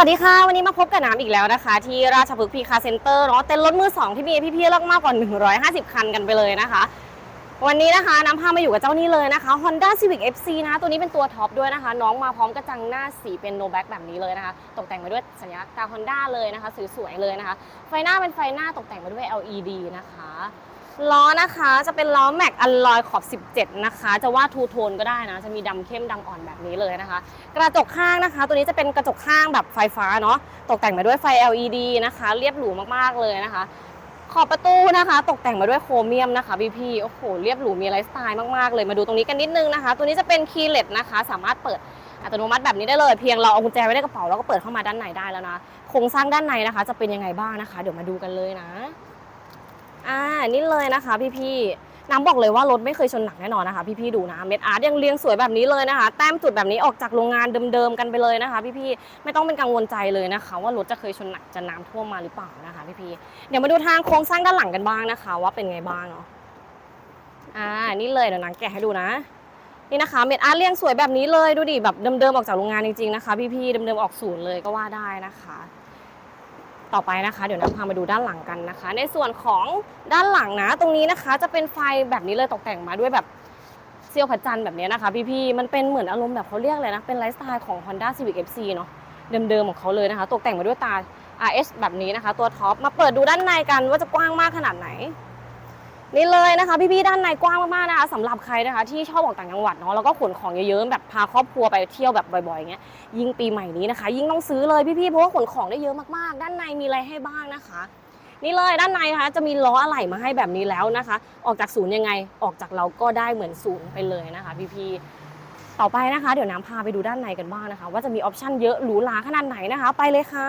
วัสดีค่ะ วันนี้มาพบกับน้ำอีกแล้วนะคะ ที่ราชพฤกษ์พีคาเซ็นเตอร์เนาะเต็นรถมือสองที่มีพี่ๆเลือกมากกว่า 150 คันกันไปเลยนะคะ วันนี้นะคะน้ำพามาอยู่กับเจ้านี่เลยนะคะ Honda Civic FC นะตัวนี้เป็นตัวท็อปด้วยนะคะ น้องมาพร้อมกระจังหน้าสีเป็นโนแบ็กแบบนี้เลยนะคะ ตกแต่งมาด้วยสัญลักษณ์ตา Honda เลยนะคะสวยๆเลยนะคะ ไฟหน้าเป็นไฟหน้าตกแต่งมาด้วย LED นะคะ ล้อนะคะจะเป็นล้อแม็กอ l ลอยขอบ 17 นะคะ จะว่าทูโทนก็ได้นะ จะมีดำเข้มดำอ่อนแบบนี้เลยนะคะ กระจกข้างนะคะ ตัวนี้จะเป็นกระจกข้างแบบไฟฟ้าเนาะตกแต่งมาด้วยไฟ LED นะคะ เรียบหรูมากๆเลยนะคะ ขอบประตูนะคะ ตกแต่งมาด้วยโครเมียมนะคะพี่พี่โอ้โหเรียบหรูมีไลฟ์สไตล์มากๆเลยมาดูตรงนี้กันนิดนึงนะคะ ตัวนี้จะเป็นคีย์เลสนะคะ สามารถเปิดอัตโนมัติแบบนี้ได้เลยเพียงเราเอากุญแจไว้ในกระเป๋าแล้วก็เปิดเข้ามาด้านในได้แล้วนะโครงสร้างด้านในนะคะ จะเป็นยังไงบ้างนะคะ เดี๋ยวมาดูกันเลยนะ นี่เลยนะคะพี่พี่ๆน้ำบอกเลยว่ารถไม่เคยชนหนักแน่นอนนะคะพี่พี่ๆดูนะเม็ดอาร์ตยังเรียงสวยแบบนี้เลยนะคะ แต้มจุดแบบนี้ออกจากโรงงานเดิมๆกันไปเลยนะคะ พี่พี่ๆไม่ต้องเป็นกังวลใจเลยนะคะ ว่ารถจะเคยชนหนักจะน้ำท่วมมาหรือเปล่านะคะพี่พี่ๆเดี๋ยวมาดูทางโครงสร้างด้านหลังกันบ้างนะคะ ว่าเป็นไงบ้างเนาะอ่านี่เลยเดี๋ยวนางแกะให้ดูนะนี่นะคะเม็ดอาร์ตเรียงสวยแบบนี้เลยดูดิแบบเดิมๆออกจากโรงงานจริงๆนะคะ พี่ๆเดิมๆออกศูนย์เลยก็ว่าได้นะคะ ต่อไปนะคะ เดี๋ยวนำพามาดูด้านหลังกันนะคะ ในส่วนของด้านหลังนะตรงนี้นะคะ จะเป็นไฟแบบนี้เลยตกแต่งมาด้วยแบบเซียวพัดจันแบบนี้นะคะ พี่ๆมันเป็นเหมือนอารมณ์แบบเขาเรียกเลยนะเป็นไลฟ์สไตล์ของ Honda Civic FC เนาะเดิมๆของเขาเลยนะคะ ตกแต่งมาด้วยตา RS แบบนี้นะคะ ตัวท็อปมาเปิดดูด้านในกันว่าจะกว้างมากขนาดไหน นี่เลยนะคะพี่ๆด้านในกว้างมากๆนะคะสำหรับใครนะคะ ที่ชอบออกต่างจังหวัดเนาะแล้วก็ขนของเยอะๆแบบพาครอบครัวไปเที่ยวแบบบ่อยๆอย่างเงี้ยยิ่งปีใหม่นี้นะคะ ยิ่งต้องซื้อเลยพี่ๆเพราะว่าขนของได้เยอะมากๆ ด้านในมีอะไรให้บ้างนะคะ นี่เลยด้านในนะคะจะมีล้ออะไหล่มาให้แบบนี้แล้วนะคะ ออกจากศูนย์ยังไงออกจากเราก็ได้เหมือนศูนย์ไปเลยนะคะ พี่ๆต่อไปนะคะ เดี๋ยวน้ำพาไปดูด้านในกันบ้างนะคะ ว่าจะมีออปชั่นเยอะหรูหราขนาดไหนนะคะ ไปเลยค่ะ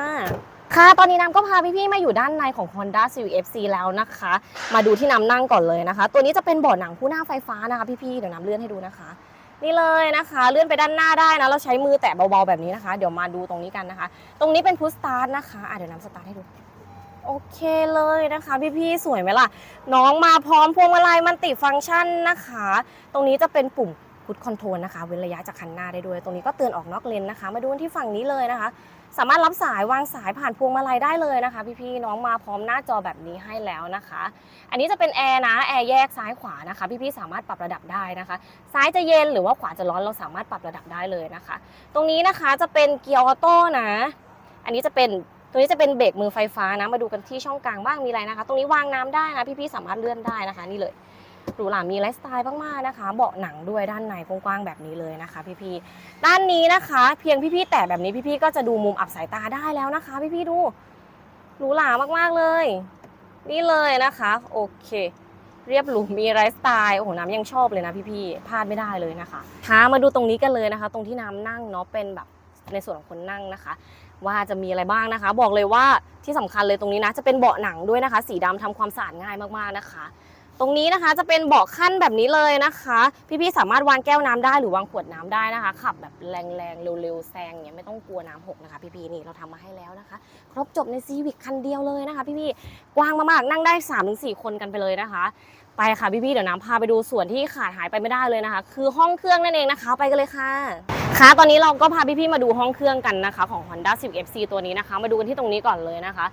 ค่ะ ตอนนี้น้ำก็พาพี่ๆ มาอยู่ด้านในของ Honda Civic FC แล้วนะคะ มาดูที่น้ำนั่งก่อนเลยนะคะ ตัวนี้จะเป็นเบาะหนังคู่หน้าไฟฟ้านะคะพี่ๆ เดี๋ยวน้ำเลื่อนให้ดูนะคะ นี่เลยนะคะ เลื่อนไปด้านหน้าได้นะ เราใช้มือแตะเบาๆ แบบนี้นะคะ เดี๋ยวมาดูตรงนี้กันนะคะ ตรงนี้เป็นพุชสตาร์ทนะคะอะเดี๋ยวน้ำสตาร์ทให้ดูโอเคเลยนะคะ พี่ๆ สวยไหมล่ะ น้องมาพร้อมพวงมาลัยมันติฟังก์ชันนะคะ ตรงนี้จะเป็นปุ่ม พุทคอนโทรลนะคะเว้นระยะจากคันหน้าได้ด้วย ตรงนี้ก็เตือนออกนอกเลนนะคะ มาดูที่ฝั่งนี้เลยนะคะ สามารถรับสายวางสายผ่านพวงมาลัยได้เลยนะคะ พี่ๆน้องมาพร้อมหน้าจอแบบนี้ให้แล้วนะคะ อันนี้จะเป็นแอร์นะแอร์แยกซ้ายขวานะคะ พี่ๆสามารถปรับระดับได้นะคะ ซ้ายจะเย็นหรือว่าขวาจะร้อนเราสามารถปรับระดับได้เลยนะคะ ตรงนี้นะคะจะเป็นเกียร์ออโต้นะ อันนี้จะเป็นตัวนี้จะเป็นเบรกมือไฟฟ้านะ มาดูกันที่ช่องกลางบ้างมีอะไรนะคะ ตรงนี้วางน้ำได้นะพี่ๆสามารถเลื่อนได้นะคะ นี่เลย หรูหรามีไลฟ์สไตล์มากๆนะคะ เบาะหนังด้วยด้านในกว้างๆแบบนี้เลยนะคะพี่ๆด้านนี้นะคะ เพียงพี่ๆแต่แบบนี้พี่ๆก็จะดูมุมอับสายตาได้แล้วนะคะ พี่ๆดูหรูหรามากๆเลย นี่เลยนะคะโอเคเรียบหรูมีไลฟ์สไตล์โอ้โหน้ำยังชอบเลยนะพี่ๆพลาดไม่ได้เลยนะคะพามาดูตรงนี้กันเลยนะคะ ตรงที่น้ำนั่งเนาะเป็นแบบในส่วนของคนนั่งนะคะ ว่าจะมีอะไรบ้างนะคะ บอกเลยว่าที่สำคัญเลยตรงนี้นะ จะเป็นเบาะหนังด้วยนะคะ สีดำทำความสะอาดง่ายมากๆนะคะ ตรงนี้นะคะจะเป็นเบาะขั้นแบบนี้เลยนะคะ พี่ๆสามารถวางแก้วน้ำได้หรือวางขวดน้ำได้นะคะ ขับแบบแรงๆเร็วๆแซงเงี้ยไม่ต้องกลัวน้ำหกนะคะพี่ๆนี่เราทำมาให้แล้วนะคะ ครบจบในซีวิกคันเดียวเลยนะคะ พี่ๆกว้างมากๆนั่งได้3าถึงสคนกันไปเลยนะคะ ไปค่ะพี่ๆเดี๋ยวน้ำพาไปดูส่วนที่ขาดหายไปไม่ได้เลยนะคะ คือห้องเครื่องนั่นเองนะคะ ไปกันเลยค่ะค่ะตอนนี้เราก็พาพี่ๆมาดูห้องเครื่องกันนะคะ ของ Honda Civic FC ตัวนี้นะคะ มาดูกันที่ตรงนี้ก่อนเลยนะคะ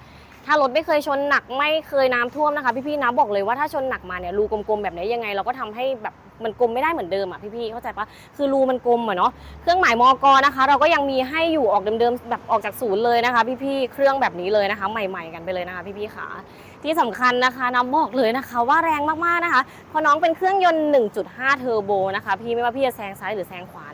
ถ้ารถไม่เคยชนหนักไม่เคยน้ำท่วมนะคะ พี่ๆนะบอกเลยว่าถ้าชนหนักมาเนี่ยรูกลมๆแบบนี้ยังไง เราก็ทำให้แบบมันกลมไม่ได้เหมือนเดิมอะพี่ๆเข้าใจปะคือรูมันกลมอะเนาะเครื่องหมายมอกนะคะ เราก็ยังมีให้อยู่ออกเดิมๆแบบออกจากศูนย์เลยนะคะ พี่ๆเครื่องแบบนี้เลยนะคะ ใหม่ ๆ กันไปเลยนะคะ พี่ๆค่ะที่สำคัญนะคะน้ำบอกเลยนะคะว่าแรงมากๆนะคะเพราะน้องเป็นเครื่องยนต์ 1.5 เทอร์โบนะคะ พี่ไม่ว่าพี่จะแซงซ้ายหรือแซงขวา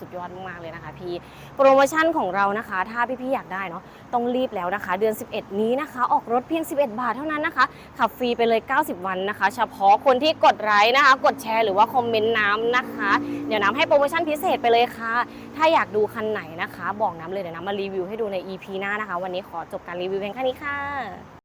สุดยอดมากๆเลยนะคะพี่โปรโมชั่นของเรานะคะ ถ้าพี่ๆอยากได้เนาะต้องรีบแล้วนะคะ เดือน 11 นี้นะคะ ออกรถเพียง 11 บาทเท่านั้นนะคะ ขับฟรีไปเลย 90 วันนะคะ เฉพาะคนที่กดไลค์นะคะ กดแชร์หรือว่าคอมเมนต์น้ำนะคะ เดี๋ยวน้ำให้โปรโมชั่นพิเศษไปเลยค่ะ ถ้าอยากดูคันไหนนะคะ บอกน้ำเลยเดี๋ยวน้ำมารีวิวให้ดูใน EP หน้านะคะ วันนี้ขอจบการรีวิวเพียงแค่นี้ค่ะ